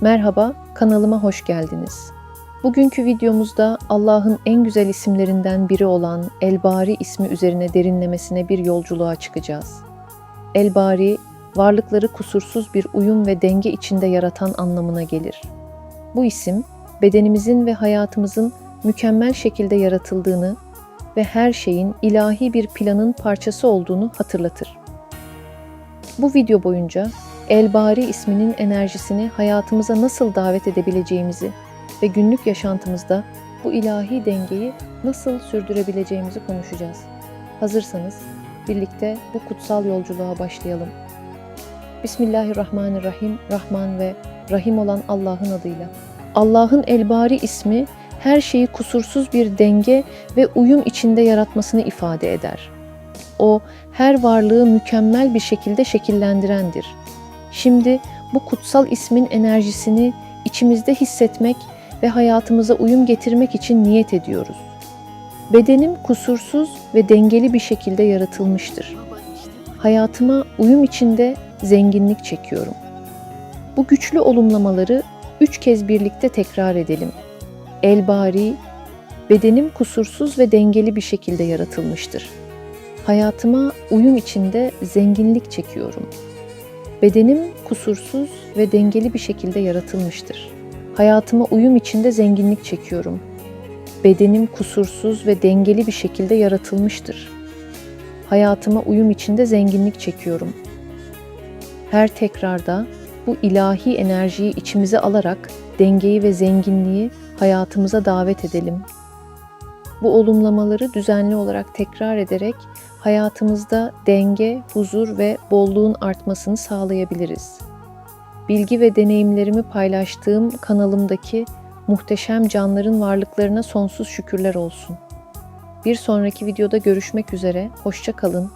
Merhaba, kanalıma hoş geldiniz. Bugünkü videomuzda Allah'ın en güzel isimlerinden biri olan Elbari ismi üzerine derinlemesine bir yolculuğa çıkacağız. Elbari, varlıkları kusursuz bir uyum ve denge içinde yaratan anlamına gelir. Bu isim, bedenimizin ve hayatımızın mükemmel şekilde yaratıldığını ve her şeyin ilahi bir planın parçası olduğunu hatırlatır. Bu video boyunca Elbari isminin enerjisini hayatımıza nasıl davet edebileceğimizi ve günlük yaşantımızda bu ilahi dengeyi nasıl sürdürebileceğimizi konuşacağız. Hazırsanız birlikte bu kutsal yolculuğa başlayalım. Bismillahirrahmanirrahim, Rahman ve Rahim olan Allah'ın adıyla. Allah'ın Elbari ismi her şeyi kusursuz bir denge ve uyum içinde yaratmasını ifade eder. O her varlığı mükemmel bir şekilde şekillendirendir. Şimdi bu kutsal ismin enerjisini içimizde hissetmek ve hayatımıza uyum getirmek için niyet ediyoruz. Bedenim kusursuz ve dengeli bir şekilde yaratılmıştır. Hayatıma uyum içinde zenginlik çekiyorum. Bu güçlü olumlamaları üç kez birlikte tekrar edelim. Elbari, bedenim kusursuz ve dengeli bir şekilde yaratılmıştır. Hayatıma uyum içinde zenginlik çekiyorum. Bedenim kusursuz ve dengeli bir şekilde yaratılmıştır. Hayatıma uyum içinde zenginlik çekiyorum. Bedenim kusursuz ve dengeli bir şekilde yaratılmıştır. Hayatıma uyum içinde zenginlik çekiyorum. Her tekrarda bu ilahi enerjiyi içimize alarak dengeyi ve zenginliği hayatımıza davet edelim. Bu olumlamaları düzenli olarak tekrar ederek hayatımızda denge, huzur ve bolluğun artmasını sağlayabiliriz. Bilgi ve deneyimlerimi paylaştığım kanalımdaki muhteşem canların varlıklarına sonsuz şükürler olsun. Bir sonraki videoda görüşmek üzere, hoşça kalın,